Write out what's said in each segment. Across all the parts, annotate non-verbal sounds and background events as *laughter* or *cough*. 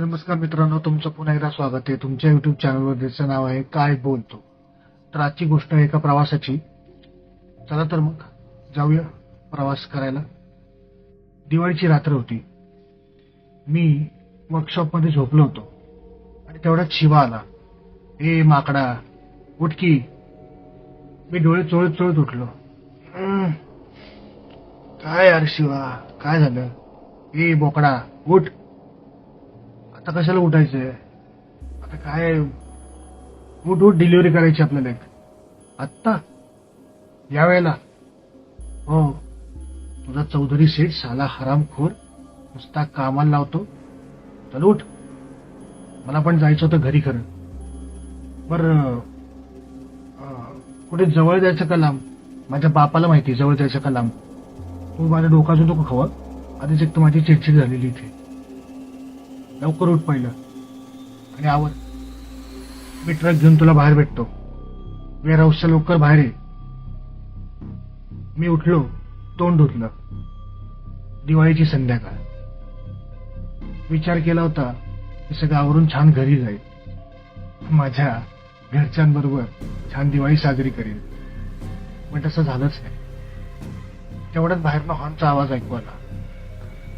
नमस्कार मित्रांनो तुमचं पुन्हा एकदा स्वागत आहे. तुमच्या युट्यूब चॅनलवर ज्याचं नाव आहे काय बोलतो? तर आजची गोष्ट आहे एका प्रवासाची. चला तर मग जाऊया प्रवास करायला. दिवाळीची रात्र होती. मी वर्कशॉपमध्ये झोपलो होतो. आणि तेवढ्यात शिवा आला. ए माकडा उठकी मी डोळे चोळत चोळत उठलो. काय यार शिवा? काय झालं? ए बोकडा उठ. आता कशाला उठायचंय? आता काय उठ उठ डिलिव्हरी करायची आपल्याला एक. आत्ता? या वेळेला हो. तुझा चौधरी सीट साला हरामखोर नुसता कामाला लावतो. चल उठ. मला पण जायचं होतं घरी खरं. बर कुठे जवळ जायचं का लांब? माझ्या बापाला माहिती जवळ जायचं का लांब? तू माझ्या डोकाचं नको खवा आधीच एक तर माझी चिडचिड झालेली इथे. लवकर उठ पहिलं. आणि आवर. मी ट्रक घेऊन तुला बाहेर भेटतो. वेअर हाऊसच्या लवकर बाहेर ये. मी उठलो तोंड धुतलं. दिवाळीची संध्याकाळ. विचार केला होता की सगळं आवरून छान घरी जाईल. माझ्या घरच्यांबरोबर छान दिवाळी साजरी करेल पण तसं झालंच नाही. तेवढ्यात बाहेरनं हॉर्नचा आवाज ऐकू आला.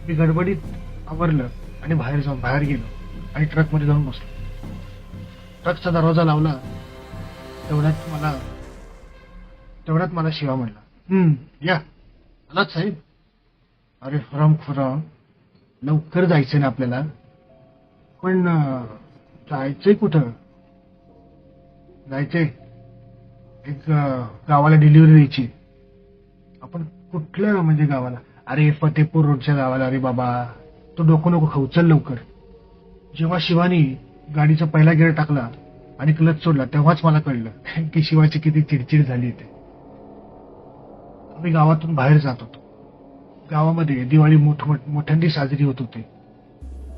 मी गडबडीत आवरलं. आणि बाहेर जाऊन बाहेर गेलो आणि ट्रकमध्ये जाऊन बसलो. ट्रकचा दरवाजा लावला तेवढ्यात मला तेवढ्यात मला शिवा म्हणला हम्म या. आलात साहेब. अरे फरम खुरम लवकर जायचं ना आपल्याला. पण जायचंय कुठं? जायचंय. एक गावाला डिलिव्हरी द्यायची. आपण कुठल्या म्हणजे गावाला? अरे फतेपूर रोडच्या गावाला. अरे बाबा. तो डोकं नको खाऊ. चल लवकर. जेव्हा शिवानी गाडीचा पहिला गेअर टाकला आणि क्लच सोडला तेव्हाच मला कळलं *laughs* की शिवाची किती चिडचिड झाली ते आम्ही गावातून बाहेर जात होतो. गावामध्ये दिवाळी मोठ मोठ्यांदी साजरी होत होते.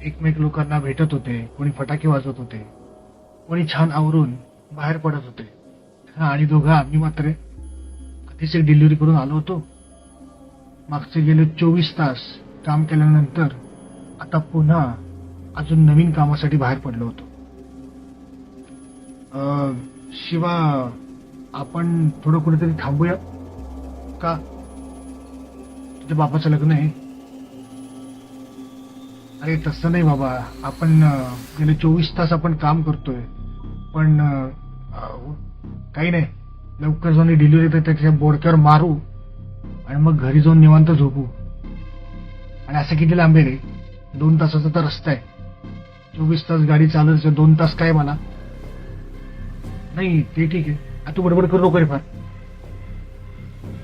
एकमेक लोकांना भेटत होते कोणी फटाके वाजवत होते कोणी छान आवरून बाहेर पडत होते. हा, आणि दोघं आम्ही मात्र कधीच एक डिलिव्हरी करून आलो होतो. मागचे गेले चोवीस तास काम केल्यानंतर आता पुन्हा अजून नवीन कामासाठी बाहेर पडलो होतो. शिवा आपण थोडं कुठेतरी थांबूया? का? तुझ्या बापाचं लग्न आहे. अरे तसं नाही बाबा. आपण गेले चोवीस तास आपण काम करतोय. पण काही नाही. लवकर जाऊन डिलिव्हरी तर त्याच्या बोडक्यावर मारू आणि मग घरी जाऊन निवांत झोपू. आणि असं किती लांबे रे? दोन तासाचा तर रस्ता आहे. चोवीस तास गाडी चालत दोन तास काय मला नाही ते ठीक आहे. आता तू बडबड करू नको रे फार.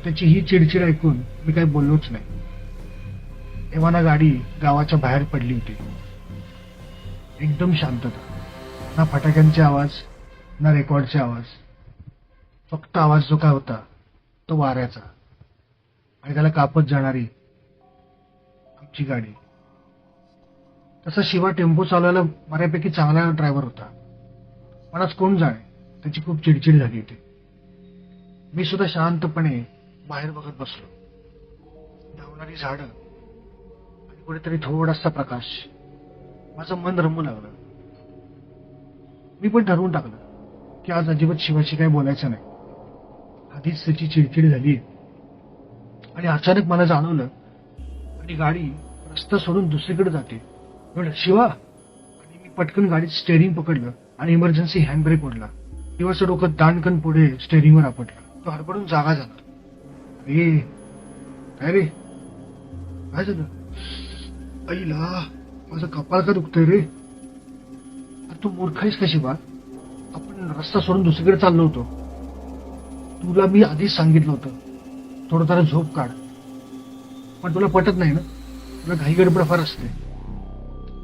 त्याची ही चिडचिड ऐकून मी काही बोललोच नाही. तेव्हा ना गाडी गावाच्या बाहेर पडली होती. एकदम शांतता. ना फटाक्यांचे आवाज ना रेकॉर्डचे आवाज. फक्त आवाज जो काय होता तो वाऱ्याचा. आणि त्याला कापत जाणारी आमची गाडी. तसा शिवा टेम्पो चालवायला बऱ्यापैकी चांगला ड्रायव्हर होता. पण आज कोण जाणे? त्याची खूप चिडचिड झाली होती. मी सुद्धा शांतपणे बाहेर बघत बसलो. धावणारी झाडं आणि कुठेतरी थोडासा प्रकाश. माझं मन रमू लागलं. मी पण ठरवून टाकलं की आज अजिबात शिवाशी काही बोलायचं नाही. आधीच त्याची चिडचिड झाली. आणि अचानक मला जाणवलं आणि गाडी रस्ता सोडून दुसरीकडे जाते. म्हणलं शिवा आणि मी पटकन गाडीत स्टेअरिंग पकडलं आणि इमर्जन्सी हँड ब्रेक ओढला. शिवाचं डोकं दांडकन पुढे स्टेअरिंगवर आपटलं. तो हरपडून जागा झाला. ए काय रे? काय झालं? आईला माझं कपाळ का दुखतंय रे? तू मूर्ख आहेस का शिवा? आपण रस्ता सोडून दुसरीकडे चाललो होतो. तुला मी आधीच सांगितलं होतं. थोडं जरा झोप काढ. पण तुला पटत नाही ना? तुला घाई गडबड फार असते.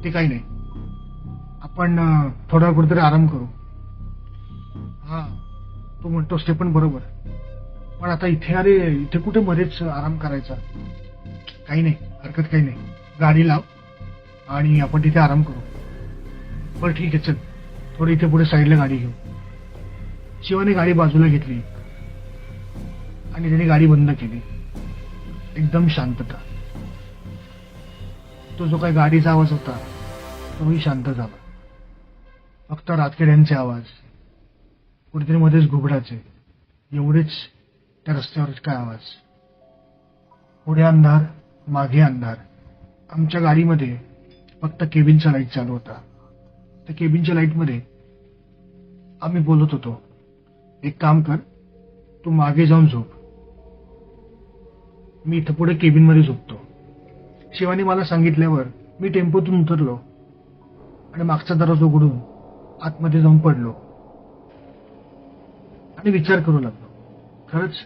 ते काही नाही. आपण थोडा कुठेतरी आराम करू. हा तू म्हणतोस ते पण बरोबर. पण आता इथे अरे इथे कुठे मध्येच आराम करायचा? काही नाही हरकत काही नाही. गाडी लाव आणि आपण तिथे आराम करू. बरं ठीक आहे चल. थोडी इथे पुढे साईडला गाडी घेऊ. शिवाने गाडी बाजूला घेतली. आणि त्याने गाडी बंद केली. एकदम शांतता. तो जो काही गाडीचा आवाज होता तोही शांत झाला. फक्त रातकिड्यांचे आवाज कुठेतरी मध्येच घुबडाचे एवढेच त्या रस्त्यावर काय आवाज. पुढे अंधार मागे अंधार. आमच्या गाडीमध्ये फक्त केबिनचा लाइट चालू होता. त्या केबिनच्या लाईटमध्ये आम्ही बोलत होतो एक काम कर तू मागे जाऊन झोप. मी इथं पुढे केबिनमध्ये झोपतो. शिवानी मला सांगितल्यावर मी टेम्पोतून उतरलो आणि मागचा दरवाजा उघडून आतमध्ये जाऊन पडलो आणि विचार करू लागलो. खरंच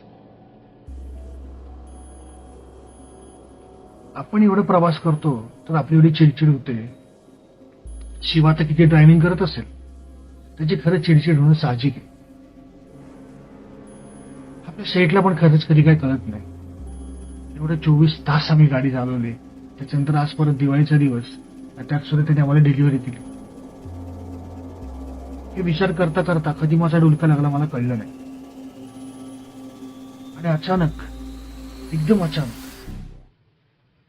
आपण एवढा प्रवास करतो तर आपली एवढी चिडचिड होते. शिवा तर किती ड्रायव्हिंग करत असेल त्याची खरंच चिडचिड होणं साहजिक आहे. आपल्या सेटला पण खरंच कधी काय कळत नाही. एवढे चोवीस तास आम्ही गाडी चालवली. त्याच्यानंतर आज परत दिवाळीचा दिवस त्यात सुद्धा त्याने आम्हाला डिलिव्हरी दिली. हे विचार करता करता कधी माझा डुलका लागला मला कळलं नाही. आणि अचानक एकदम अचानक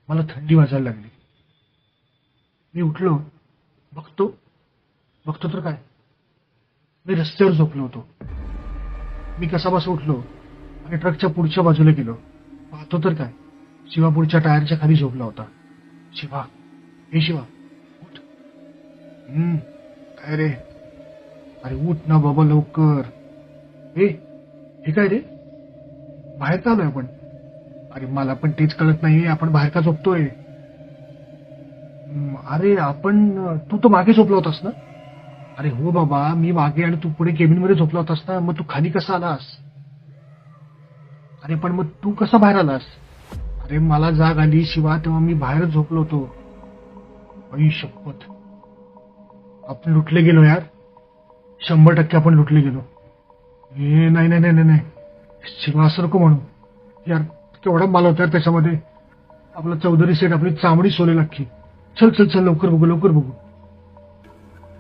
मला थंडी वाजायला लागली. मी उठलो बघतो बघतो तर काय? मी रस्त्यावर झोपलो होतो. मी कसा बसा उठलो आणि ट्रकच्या पुढच्या बाजूला गेलो. पाहतो तर काय? शिवापूरच्या टायरच्या खाली झोपला होता. शिवा. हे शिवा. उठ. हम्म. काय रे? अरे उठ ना बाबा लवकर. ए हे काय रे? बाहेर का आलोय आपण. अरे मला पण तेच कळत नाही आपण बाहेर का झोपतोय? अरे आपण तू तर मागे झोपला होतास ना? अरे हो बाबा मी मागे आणि तू पुढे केबिनमध्ये झोपला होतास ना मग तू खाली कसा आलास? अरे पण मग तू कसा बाहेर आलास? अरे मला जाग आली शिवा तेव्हा मी बाहेर झोपलो होतो. आई शपथ. आपण लुटले गेलो यार. शंभर टक्के आपण लुटले गेलो. हे नाही नाही नाही नाही, नाही शिवा असं नको म्हणू यार केवढा माल होता यार त्याच्यामध्ये. आपला चौधरी सेट आपली चामडी सोले लागली चल चल चल लवकर बघू लवकर बघू.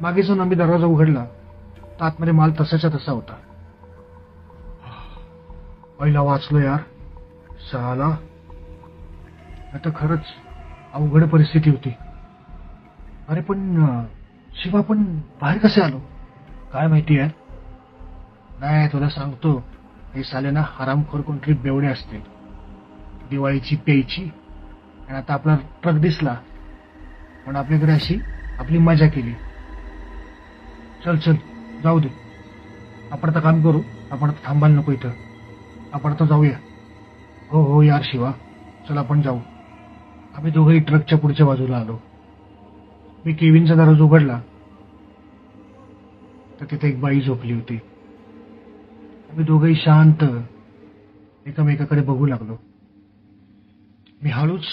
मागे जाऊन आम्ही दरवाजा उघडला. तर आतमध्ये माल तसाच्या तसा होता. पहिला वाचलो यार. साला आता खरंच अवघड परिस्थिती होती. अरे पण शिवा आपण बाहेर कसे आलो? काय माहिती यार? नाही तुला सांगतो हे साले हरामखोर कोणतरी बेवडे असतील. दिवाळीची प्यायची. आणि आता आपला ट्रक दिसला. पण आपल्याकडे अशी आपली मजा केली. चल चल जाऊ दे. आपण आता काम करू. आपण आता थांबायला नको इथं. आपण आता जाऊया. हो हो यार शिवा. चल आपण जाऊ. आम्ही दोघंही ट्रकच्या पुढच्या बाजूला आलो. मी केविनचा दरवाजा उघडला. तर तिथे एक बाई झोपली होती. आम्ही दोघंही शांत एकमेकाकडे बघू लागलो. मी हळूच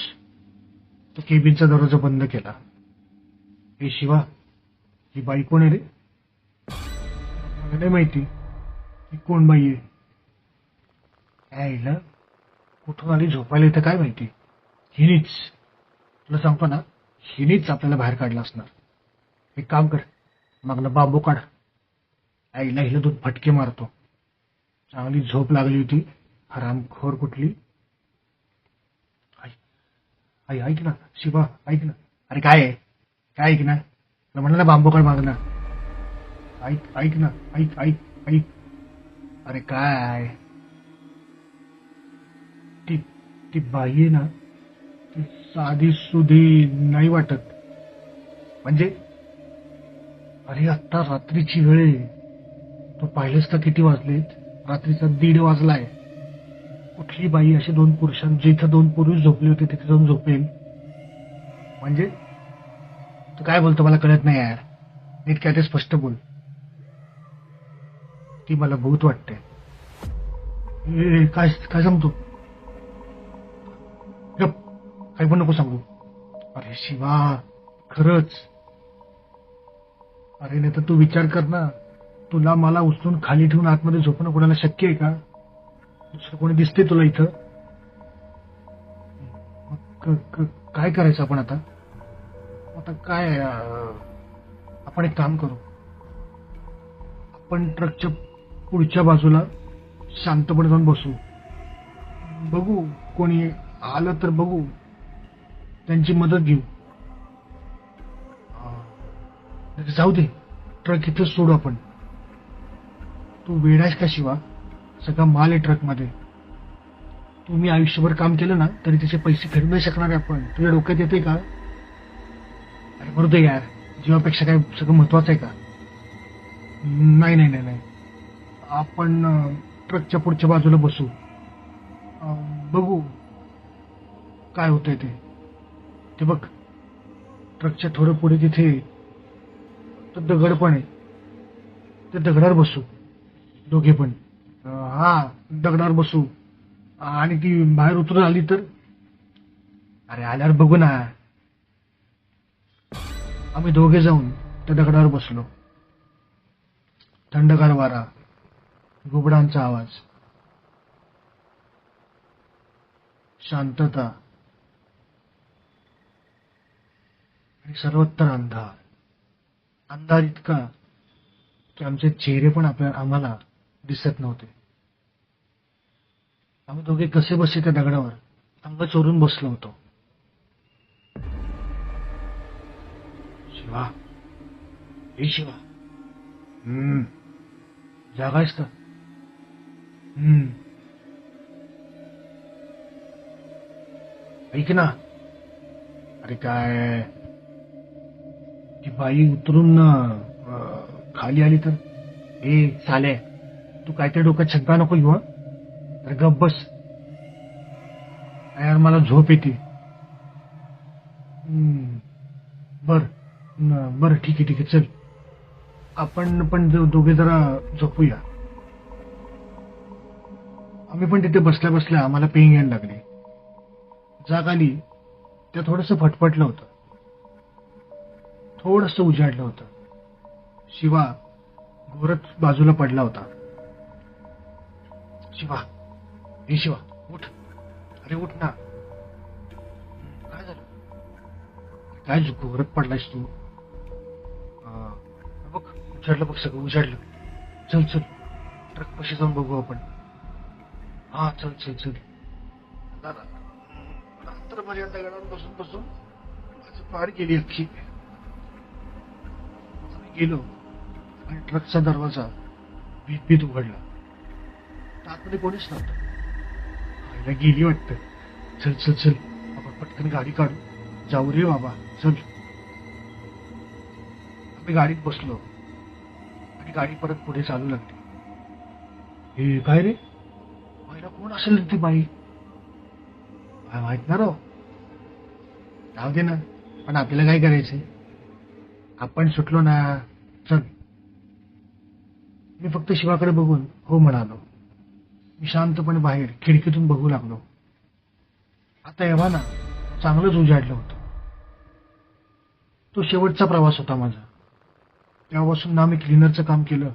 तो केबिनचा दरवाजा बंद केला. हे शिवा ही बाई कोण आहे रे? मला नाही माहिती ही कोण बाई आहे. आईला कुठून आली? झोपायला इथं काय माहिती? हिनीच. तुला सांगतो ना हिनीच आपल्याला बाहेर काढलं असणार. एक काम कर मागलं बांबू काढ. आईला हिला दोन फटके मारतो. चांगली झोप लागली होती हरामखोर कुठली. आई आई ऐक ना शिवा ऐक ना. अरे काय आहे? काय ऐक ना तुला म्हणलं ना बांबू काढ मागणं ऐक ऐक ना ऐक ऐक ऐक. अरे काय? ती ती बाई आहे ना साधी सुधी नाही वाटत. म्हणजे? अरे आत्ता रात्रीची वेळ आहे. तू पाहिलंस तर किती वाजलेत रात्रीचा दीड वाजलाय. कुठली बाई असे दोन पुरुषां जिथं दोन पुरुष झोपले होते तिथे जाऊन झोपेल? म्हणजे? तू काय बोलतो मला कळत नाही यार. नीट काय ते स्पष्ट बोल. ती मला भूत वाटते. काय काय सांगतो? काही पण नको सांगू. अरे शिवा खरंच. अरे नाही तर तू विचार कर ना. तुला मला उचलून खाली ठेवून आतमध्ये झोपणं कोणाला शक्य आहे का? दुसरं कोणी दिसते तुला इथं? काय करायचं आपण आता? आता काय आपण एक काम करू. आपण ट्रकच्या पुढच्या बाजूला शांतपणे जाऊन बसू. बघू कोणी आलं तर बघू. त्यांची मदत घेऊ. जाऊ दे. ट्रक इथंच सोडू आपण. तू वेडास का शिवा? सगळा माल आहे ट्रकमध्ये. तुम्ही आयुष्यभर काम केलं ना तरी त्याचे पैसे फेडू नाही शकणार आहे आपण. तुझ्या डोक्यात येते का? अरे बरोबर यार. जीवापेक्षा काय सगळं महत्वाचं आहे का? नाही नाही नाही नाही. आपण ट्रकच्या पुढच्या बाजूला बसू. बघू. काय होतंय ते. ते बघ. ट्रकच्या थोडं पुढे तिथे तो दगड पण आहे. त्या दगडावर बसू. दोघे पण. हा दगडावर बसू. आणि ती बाहेर उतरून आली तर? अरे आल्यावर बघू ना. आम्ही दोघे जाऊन त्या दगडावर बसलो. थंडगार वारा घुबडांचा आवाज शांतता आणि सर्वत्र अंधार. अंधार इतका की आमचे चेहरे पण आपल्या आम्हाला दिसत नव्हते. आम्ही दोघे कसे बसले त्या दगडावर? अंग चोरून बसलो होतो. शिवा. हे शिवा. हम्म. जागा आहेस का हम्म. ऐक ना. अरे काय? ती बाई उतरून अं, खाली आली तर? ए चाले तू काहीतरी डोक्यात शंका नको घेऊ हं? तर गप बस. यार मला झोप येते. हम्म, बर. न- बर ठीक आहे ठीक आहे चल. आपण पण दो- दोघे जरा झोपूया. आम्ही पण तिथे बसल्या बसल्या आम्हाला पेंग यायला लागले. जाग आली त्या थोडस फटफटलं होतं. थोडस उजाडलं होतं. शिवा गोरत बाजूला पडला होता. शिवा हे शिवा उठ. अरे उठ ना. काय झालं? काय गोरत पडलायस तू. बघ उजाडलं बघ सगळं उजाडलं. चल चल. ट्रक पशी जाऊन बघू आपण. हा चल चल चल. दादा रात्रभर या दगडावर बसून बसून. पार गेली अख्खी. गेलो आणि ट्रकचा दरवाजा भीत भीत उघडला. आतमध्ये कोणीच नव्हतं. आईला गेली वाटतं. चल चल चल. आपण पटकन गाडी काढू. जाऊ रे बाबा. चल. आम्ही गाडीत बसलो. आणि गाडी परत पुढे चालू लागली. हे काय रे? पहिला कोण असेल ती बाई? काय माहीत ना राव? जाऊ दे ना. पण आपल्याला काय करायचंय? आपण सुटलो ना चल. मी फक्त शिवाकडे बघून हो म्हणालो. मी शांतपणे बाहेर खिडकीतून बघू लागलो. आता एव्हा ना चांगलंच उजाडलं होतं. तो शेवटचा प्रवास होता माझा. तेव्हापासून ना मी क्लिनरचं काम केलं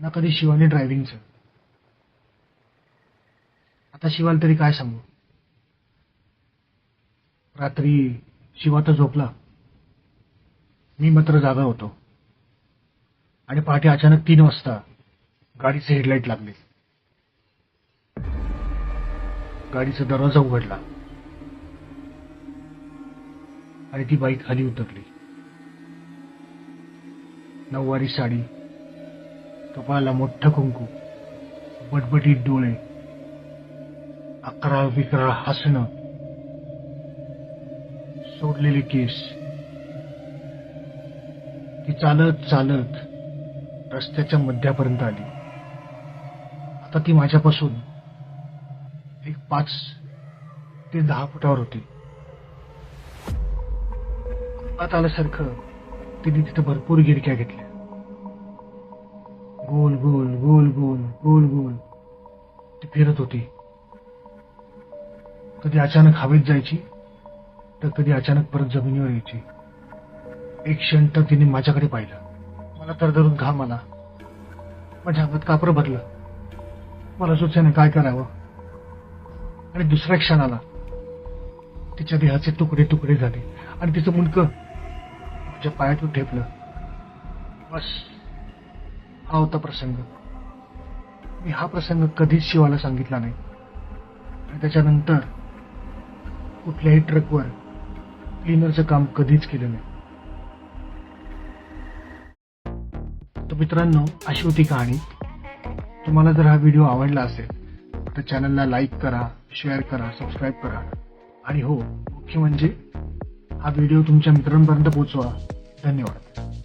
ना कधी शिवाने ड्रायव्हिंगचं. आता शिवाला तरी काय सांगू? रात्री शिवा तर झोपला. मी मात्र जागा होतो. आणि पहाटे अचानक तीन वाजता गाडीचे हेडलाईट लागले. गाडीचा दरवाजा उघडला. आणि ती बाई खाली उतरली. नऊवारी साडी कपाळाला मोठं कुंकू बटबटीत डोळे अकरा विकरा हसणं सोडलेले केस ती चालत चालत रस्त्याच्या मध्यापर्यंत आली. आता ती माझ्यापासून एक पाच ते दहा फुटावर होती. आत आल्यासारखं तिने तिथं भरपूर गिरक्या घेतल्या. गोल गोल गोल गोल गोल गोल ती फिरत होती. कधी अचानक हवेत जायची तर कधी अचानक परत जमिनीवर यायची. एक क्षण तर तिने माझ्याकडे पाहिलं. मला तर धरून घाम आला. माझ्या अंगात कापरं भरलं. मला सुचेने काय करावं. आणि दुसऱ्या क्षणाला तिच्या देहाचे तुकडे तुकडे झाले. आणि तिचं मुंडकं माझ्या पायातून ठेपलं. बस. हा होता प्रसंग. मी हा प्रसंग कधीच शिवाला सांगितला नाही. आणि त्याच्यानंतर कुठल्याही ट्रकवर क्लिनरचं काम कधीच केलं नाही. तर मित्रांनो अशी होती कहाणी. तुम्हाला जर हा व्हिडिओ आवडला असेल तर चॅनलला लाईक करा शेअर करा सबस्क्राईब करा. आणि हो मुख्य म्हणजे हा व्हिडिओ तुमच्या मित्रांपर्यंत पोहोचवा. धन्यवाद.